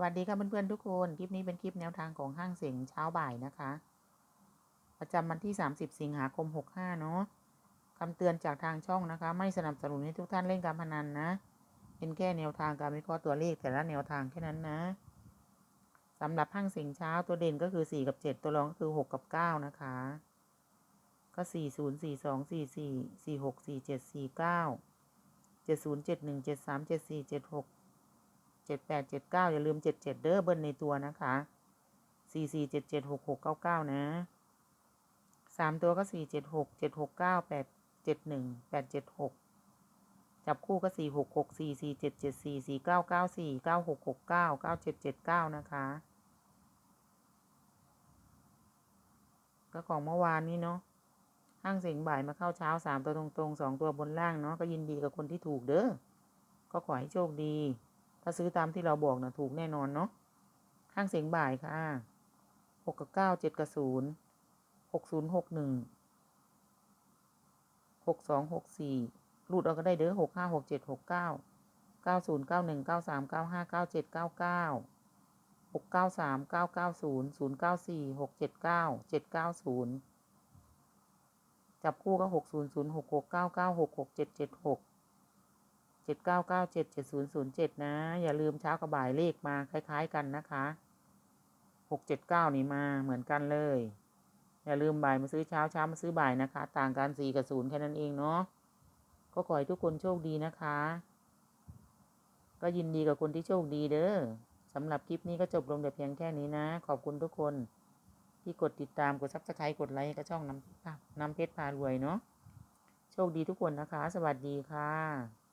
วัสดีค่ะเพื่อนๆทุกคน คลิปนี้เป็นคลิปแนวทางของห้างเสียงเช้าบ่ายนะคะ ประจำวันที่ 30 สิงหาคม 65 เนาะคำเตือนจากทางช่องนะคะ ไม่สนับสนุนให้ทุกท่านเล่นการพนันนะ เป็นแค่แนวทางการวิเคราะห์ตัวเลขแต่ละแนวทางแค่นั้นนะสำหรับห้างเสียงเช้าตัวเด่นก็คือ 4 กับ 7 ตัวรองก็คือ 6 กับ 9 นะคะ ก็ 4 0 4 2 4 4 4 6 4 7 4 9 7 0 7 1 7 3 7 4 7 6 เจ็ดแปดเจ็ดเก้าอย่าลืมเจ็ดเจ็ดเด้อเบิ้ลในตัวนะคะสี่สี่เจ็ดเจ็ดหกหกเก้าเก้านะสามตัวก็สี่เจ็ดหกเจ็ดหกเก้าแปดเจ็ดหนึ่งแปดเจ็ดหกจับคู่ก็สี่หกหกสี่สี่เจ็ดเจ็ดสี่สี่เก้าเก้าสี่เก้าหกหกเก้าเก้าเจ็ดเจ็ดเก้านะคะก็ของเมื่อวานนี้เนาะห้างเสียงบ่ายมาเข้าเช้าสามตัวตรงๆสองตัวบนล่างเนาะก็ยินดีกับคนที่ถูกเด้อก็ขอให้โชคดี ถ้าซื้อตามที่เราบอกนะถูกแน่นอนเนาะข้างเสียงบ่ายค่ะหกกับเก้าเจ็ดกับศูนย์หกศูนย์หกหนึ่งหกสองหกสี่รูดเอาก็ได้เด้อหกห้าหกเจ็ดหกเก้าเก้าศูนย์เก้าหนึ่งเก้าสามเก้าห้าเก้าเจ็ดเก้าเก้าหกเก้าสามเก้าเก้าศูนย์ศูนย์เก้าสี่หกเจ็ดเก้าเจ็ดเก้าศูนย์จับคู่ก็หกศูนย์ศูนย์หกหกเก้าเก้าหกหกเจ็ดเจ็ดหก เจ็ดเก้าเก้าเจ็ดเจ็ดศูนย์ศูนย์เจ็ดนะ อย่าลืมเช้ากับบ่ายเลขมาคล้าย ๆ กันนะคะหกเจ็ดเก้านี่มาเหมือนกันเลย อย่าลืมบ่ายมาซื้อเช้าเช้ามาซื้อบ่ายนะคะ ต่างกันสี่กับศูนย์แค่นั้นเองเนาะก็ขอให้ทุกคนโชคดีนะคะ ก็ยินดีกับคนที่โชคดีเด้อสำหรับคลิปนี้ก็จบลงแต่เพียงแค่นี้นะ ขอบคุณทุกคนที่กดติดตามกดซับสไครต์กดไลค์ก็ช่องน้ำน้ำเพชรพารวยเนาะโชคดีทุกคนนะคะ สวัสดีค่ะ